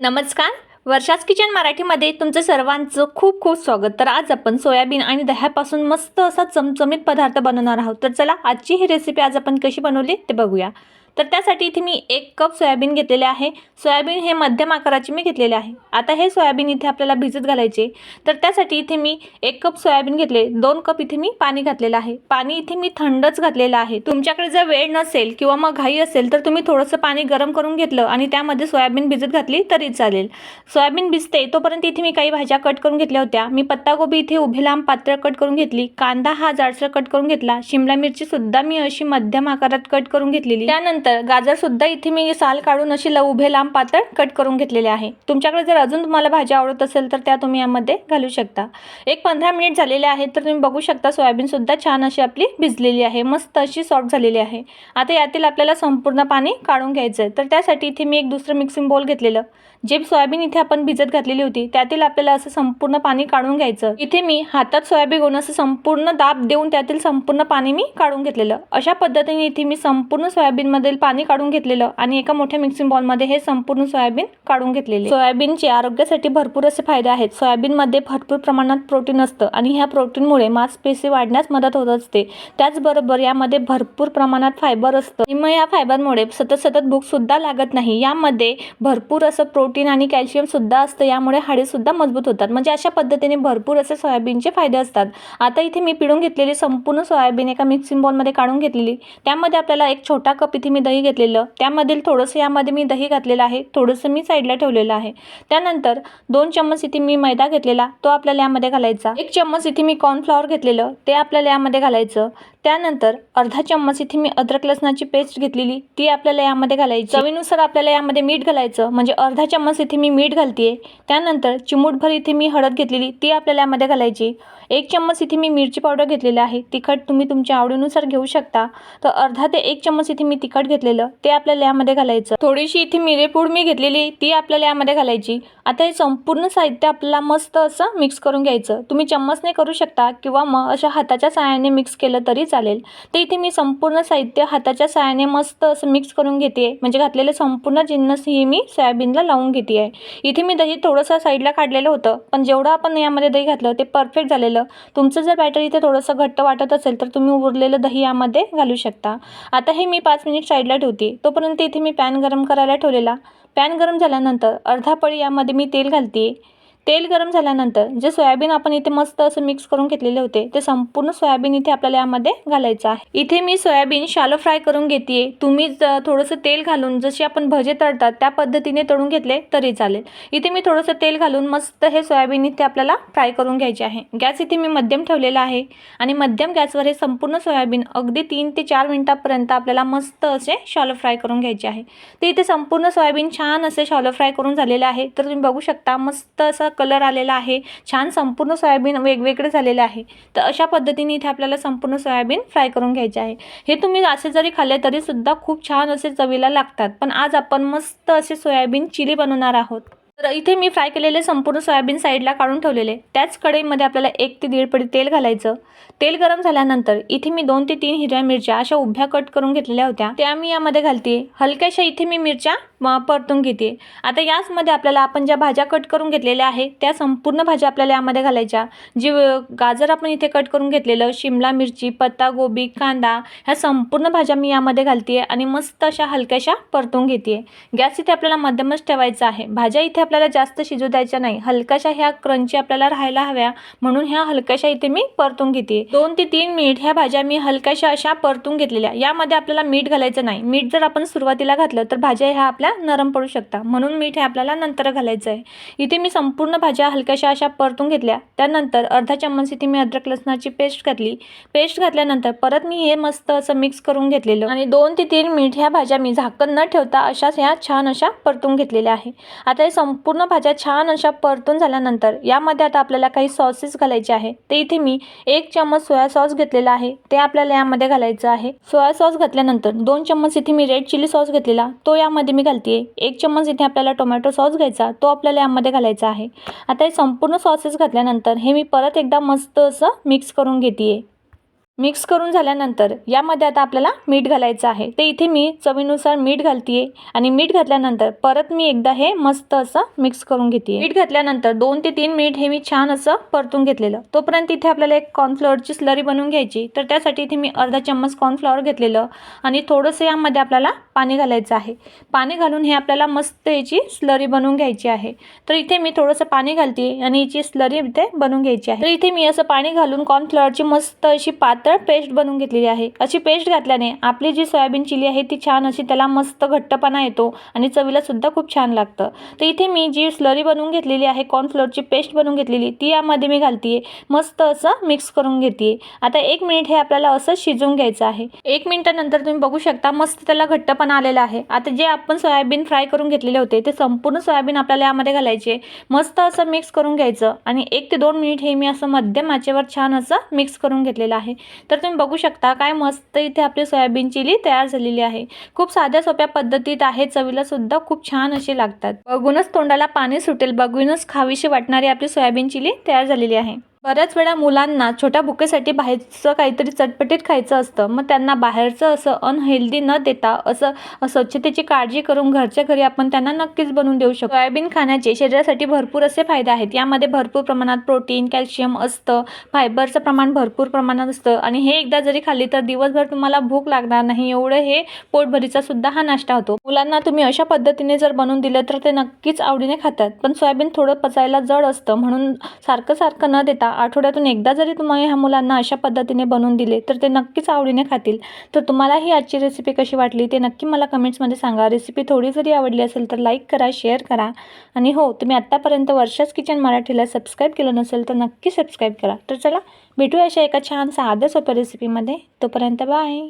नमस्कार. वर्षाच किचन मराठीमध्ये तुमचं सर्वांचं खूप खूप स्वागत. तर आज आपण सोयाबीन आणि दह्यापासून मस्त असा चमचमीत पदार्थ बनवणार आहोत. तर चला आजची ही रेसिपी आज आपण कशी बनवली ते बघूया. तर त्यासाठी इथे मी एक कप सोयाबीन घेतलेले आहे. सोयाबीन हे मध्यम आकाराचे मी घेतलेले आहे. आता हे सोयाबीन इथे आपल्याला भिजत घालायचे तर त्यासाठी इथे मी एक कप सोयाबीन घेतले. दोन कप इथे मी पाणी घातलेलं आहे. पाणी इथे मी थंडच घातलेलं आहे. तुमच्याकडे जर वेळ नसेल किंवा मग घाई असेल तर तुम्ही थोडंसं पाणी गरम करून घेतलं आणि त्यामध्ये सोयाबीन भिजत घातली तरी चालेल. सोयाबीन भिजते तोपर्यंत इथे मी काही भाज्या कट करून घेतल्या होत्या. मी पत्तागोबी इथे उभे लांब पातळ कट करून घेतली. कांदा हा जाडसर कट करून घेतला. शिमला मिरची सुद्धा मी अशी मध्यम आकारात कट करून घेतलेली. त्यानंतर गाजर सुद्धा इथे मी साल काढून अशी ल उभे लांब पातळ कट करून घेतलेले आहे. तुमच्याकडे जर अजून तुम्हाला भाज्या आवडत असेल तर त्या तुम्ही यामध्ये घालू शकता. एक पंधरा मिनिट झालेले आहेत तर तुम्ही बघू शकता सोयाबीन सुद्धा छान अशी आपली भिजलेली आहे. मस्त अशी सॉफ्ट झालेली आहे. आता यातील आपल्याला संपूर्ण पाणी काढून घ्यायचं आहे तर त्यासाठी इथे मी एक दुसरं मिक्सिंग बोल घेतलेलं. जे सोयाबीन इथे आपण भिजत घातलेली होती त्यातील आपल्याला असं संपूर्ण पाणी काढून घ्यायचं. इथे मी हातात सोयाबीन घेऊन असं संपूर्ण दाब देऊन त्यातील संपूर्ण पाणी मी काढून घेतलेलं. अशा पद्धतीने इथे मी संपूर्ण सोयाबीनमध्ये सोयाबीनमधील पाणी काढून घेतलेलं आणि एका मोठ्या मिक्सिंग बॉलमध्ये हे संपूर्ण सोयाबीन काढून घेतलेले. सोयाबीनचे आरोग्यासाठी भरपूर असे फायदे आहेत. सोयाबीनमध्ये भरपूर प्रमाणात प्रोटीन असतं आणि ह्या प्रोटीनमुळे मांसपेशी वाढण्यास मदत होत असते. त्याचबरोबर यामध्ये भरपूर प्रमाणात फायबर असतं. आणि मग या फायबरमुळे सतत सतत भूक सुद्धा लागत नाही. यामध्ये भरपूर असं प्रोटीन आणि कॅल्शियम सुद्धा असतं. यामुळे हाडे सुद्धा मजबूत होतात. म्हणजे अशा पद्धतीने भरपूर असे सोयाबीनचे फायदे असतात. आता इथे मी पिळून घेतलेली संपूर्ण सोयाबीन एका मिक्सिंग बॉलमध्ये काढून घेतलेली. त्यामध्ये आपल्याला एक छोटा कप इथे मी दही घेतलेलं. त्यामधील थोडंसं यामध्ये मी दही घातलेलं आहे. थोडंसं मी साईडला ठेवलेलं आहे. त्यानंतर दोन चम्मच इथे मी मैदा घेतलेला. तो आपल्याला यामध्ये घालायचा. एक चम्मच इथे मी कॉर्नफ्लॉवर घेतलेलं. ते आपल्याला यामध्ये घालायचं. त्यानंतर अर्धा चम्मच इथे मी अद्रक लसणाची पेस्ट घेतलेली. ती आपल्याला यामध्ये घालायची. चवीनुसार आपल्याला यामध्ये मीठ घालायचं. म्हणजे अर्धा चम्मच इथे मी मीठ घालते त्यानंतर चिमूटभर इथे मी हळद घेतलेली. ती आपल्याला यामध्ये घालायची. एक चम्मच इथे मी मिरची पावडर घेतलेली आहे. तिखट तुम्ही तुमच्या आवडीनुसार घेऊ शकता. तर अर्धा ते एक चम्मच इथे मी तिखट घेतलेलं. ते आपल्याला यामध्ये घालायचं. थोडीशी इथे मिरेपूड मी घेतलेली. ती आपल्याला यामध्ये घालायची. आता हे संपूर्ण साहित्य आपल्याला मस्त असं मिक्स करून घ्यायचं. तुम्ही चम्मचने करू शकता किंवा मग अशा हाताच्या साहाय्याने मिक्स केलं तरी चालेल. तर इथे मी संपूर्ण साहित्य हाताच्या साहाय्याने मस्त असं मिक्स करून घेते. म्हणजे घातलेले संपूर्ण जिन्नस ही मी सोयाबीनला लावून घेते आहे इथे मी दही थोडंसं साईडला काढलेलं होतं. पण जेवढं आपण यामध्ये दही घातलं ते परफेक्ट झालेलं. तुमचं जर बॅटर इथे थोडंसं घट्ट वाटत असेल तर तुम्ही उरलेलं दही यामध्ये घालू शकता. आता हे मी पाच मिनिट साईडला ठेवते. तोपर्यंत इथे मी पॅन गरम करायला ठेवलेला. पॅन गरम झाल्यानंतर अर्धा पळी यामध्ये मी तेल घालते. तेल गरम झाल्यानंतर जे सोयाबीन आपण इथे मस्त असं मिक्स करून घेतलेले होते ते संपूर्ण सोयाबीन इथे आपल्याला यामध्ये घालायचं आहे. इथे मी सोयाबीन शालो फ्राय करून घेते तुम्ही ज- थोडंसं तेल घालून जशी आपण भजे तळतात त्या पद्धतीने तळून घेतले तरी चालेल. इथे मी थोडंसं तेल घालून मस्त हे सोयाबीन इथे आपल्याला फ्राय करून घ्यायचे आहे. गॅस इथे मी मध्यम ठेवलेला आहे आणि मध्यम गॅसवर हे संपूर्ण सोयाबीन अगदी तीन ते चार मिनिटापर्यंत आपल्याला मस्त असे शालो फ्राय करून घ्यायचे आहे. ते इथे संपूर्ण सोयाबीन छान असे शालो फ्राय करून झालेले आहे. तर तुम्ही बघू शकता मस्त असा कलर आलेला आहे. छान संपूर्ण सोयाबीन वेगवेगळे झालेले आहे. तर अशा पद्धतीने इथे आपल्याला संपूर्ण सोयाबीन फ्राय करून घ्यायचे आहे. हे तुम्ही असे जरी खाल्ले तरीसुद्धा खूप छान असे चवीला लागतात. पण आज आपण मस्त असे सोयाबीन चिली बनवणार आहोत. तर इथे मी फ्राय केलेले संपूर्ण सोयाबीन साईडला काढून ठेवलेले. त्याच कढईमध्ये आपल्याला एक ते दीड पडी तेल घालायचं. तेल गरम झाल्यानंतर इथे मी दोन ते तीन हिरव्या मिरच्या अशा उभ्या कट करून घेतलेल्या होत्या. त्या मी यामध्ये घालते. हलक्याशा इथे मी मिरच्या परतून घेते. आता याचमध्ये आपल्याला आपण ज्या भाज्या कट करून घेतलेल्या आहे त्या संपूर्ण भाज्या आपल्याला यामध्ये घालायच्या. जी गाजर आपण इथे कट करून घेतलेलं शिमला मिरची पत्तागोबी कांदा ह्या संपूर्ण भाज्या मी यामध्ये घालते आणि मस्त अशा हलक्याशा परतून घेते. गॅस इथे आपल्याला मध्यमच ठेवायचा आहे. भाज्या इथे आपल्याला जास्त शिजू द्यायच्या नाही. हलक्याशा ह्या क्रंची आपल्याला राहायला हव्या. म्हणून ह्या हलक्याशा इथे मी परतून घेते. दोन ते तीन मिनिट ह्या भाज्या मी हलक्याशा अशा परतून घेतलेल्या. यामध्ये आपल्याला मीठ घालायचं नाही. मीठ जर आपण सुरुवातीला घातलं तर भाज्या ह्या आपल्या नरम पडू शकतात. म्हणून मीठ हे आपल्याला नंतर घालायचं आहे इथे मी संपूर्ण भाज्या हलक्याशा अशा परतून घेतल्या. त्यानंतर अर्धा चम्मच इथे मी अद्रक लसणाची पेस्ट घातली. पेस्ट घातल्यानंतर परत मी हे मस्त असं मिक्स करून घेतलेलं. आणि दोन ते तीन मिनिट ह्या भाज्या मी झाकण न ठेवता अशाच ह्या छान अशा परतून घेतलेल्या आहे. आता हे संपूर्ण भाज्या छान अशा परतून झाल्यानंतर यामध्ये आता आपल्याला काही सॉसेस घालायचे आहे. ते इथे मी एक चम्मच सोया सॉस घेतलेला आहे. ते आपल्याला यामध्ये घालायचं आहे. सोया सॉस घातल्यानंतर दोन चम्मच इथे मी रेड चिली सॉस घेतलेला. तो यामध्ये मी घालते एक चम्मच इथे आपल्याला टोमॅटो सॉस घ्यायचा. तो आपल्याला यामध्ये घालायचा आहे. आता हे संपूर्ण सॉसेस घातल्यानंतर हे मी परत एकदा मस्त असं मिक्स करून घेते मिक्स करून झाल्यानंतर यामध्ये आता आपल्याला मीठ घालायचं आहे. ते इथे मी चवीनुसार मीठ घालतीये आणि मीठ घातल्यानंतर परत मी एकदा हे मस्त असं मिक्स करून घेते मीठ घातल्यानंतर दोन ते तीन मिनिट हे मी छान असं परतून घेतलेलं. तोपर्यंत इथे आपल्याला एक कॉर्नफ्लॉवरची स्लरी बनवून घ्यायची. तर त्यासाठी इथे मी अर्धा चम्मच कॉर्नफ्लॉवर घेतलेलं आणि थोडंसं यामध्ये आपल्याला पाणी घालायचं आहे. पाणी घालून हे आपल्याला मस्त याची स्लरी बनवून घ्यायची आहे. तर इथे मी थोडंसं पाणी घालते आणि याची स्लरी इथे बनवून घ्यायची आहे. तर इथे मी असं पाणी घालून कॉर्नफ्लॉवरची मस्त अशी पातळ पेस्ट बनवून घेतलेली आहे. अशी पेस्ट घातल्याने आपली जी सोयाबीन चिली आहे ती छान अशी त्याला मस्त घट्टपणा येतो आणि चवीला सुद्धा खूप छान लागतं. तर इथे मी जी स्लरी बनवून घेतलेली आहे कॉर्नफ्लोअरची पेस्ट बनवून घेतलेली ती यामध्ये मी घालते मस्त असं मिक्स करून घेते आता एक मिनिट हे आपल्याला असं शिजवून घ्यायचं आहे. एक मिनिटानंतर तुम्ही बघू शकता मस्त त्याला घट्टपणा आलेला आहे. आता जे आपण सोयाबीन फ्राय करून घेतलेले होते ते संपूर्ण सोयाबीन आपल्याला यामध्ये घालायचे. मस्त असं मिक्स करून घ्यायचं आणि एक ते दोन मिनिट हे मी असं मध्यम आचेवर छान असं मिक्स करून घेतलेलं आहे. तर तुम्ही बघू शकता काय मस्त इथे आपली सोयाबीन चिली तयार झालेली आहे. खूप साध्या सोप्या पद्धतीत आहे. चवीला सुद्धा खूप छान असे लागतात. बघूनच तोंडाला पाणी सुटेल. बघूनच खावीशी वाटणारी आपली सोयाबीन चिली तयार झालेली आहे. बऱ्याच वेळा मुलांना छोट्या भुकेसाठी बाहेरचं काहीतरी चटपटीत खायचं असतं. मग त्यांना बाहेरचं असं अनहेल्दी न देता असं स्वच्छतेची काळजी करून घरच्या घरी आपण त्यांना नक्कीच बनवून देऊ शकतो. सोयाबीन खाण्याचे शरीरासाठी भरपूर असे फायदे आहेत. यामध्ये भरपूर प्रमाणात प्रोटीन कॅल्शियम असतं. फायबरचं प्रमाण भरपूर प्रमाणात असतं. आणि हे एकदा जरी खाल्ली तर दिवसभर तुम्हाला भूक लागणार नाही. एवढं हे पोटभरीचा सुद्धा हा नाश्ता होतो. मुलांना तुम्ही अशा पद्धतीने जर बनवून दिलं तर ते नक्कीच आवडीने खातात. पण सोयाबीन थोडं पचायला जड असतं. म्हणून सारखं सारखं न देता आठवड्यातून एकदा जरी तुम्ही ह्या मुलांना अशा पद्धतीने बनवून दिले तर ते नक्कीच आवडीने खातील. तर तुम्हाला ही आजची रेसिपी कशी वाटली ते नक्की मला कमेंट्समध्ये सांगा. रेसिपी थोडी जरी आवडली असेल तर लाईक करा शेअर करा. आणि हो तुम्ही आत्तापर्यंत वर्षाच किचन मराठीला सबस्क्राईब केलं नसेल तर नक्की सबस्क्राईब करा. तर चला भेटूया अशा एका छान साध्या सोप्या रेसिपीमध्ये तोपर्यंत बाय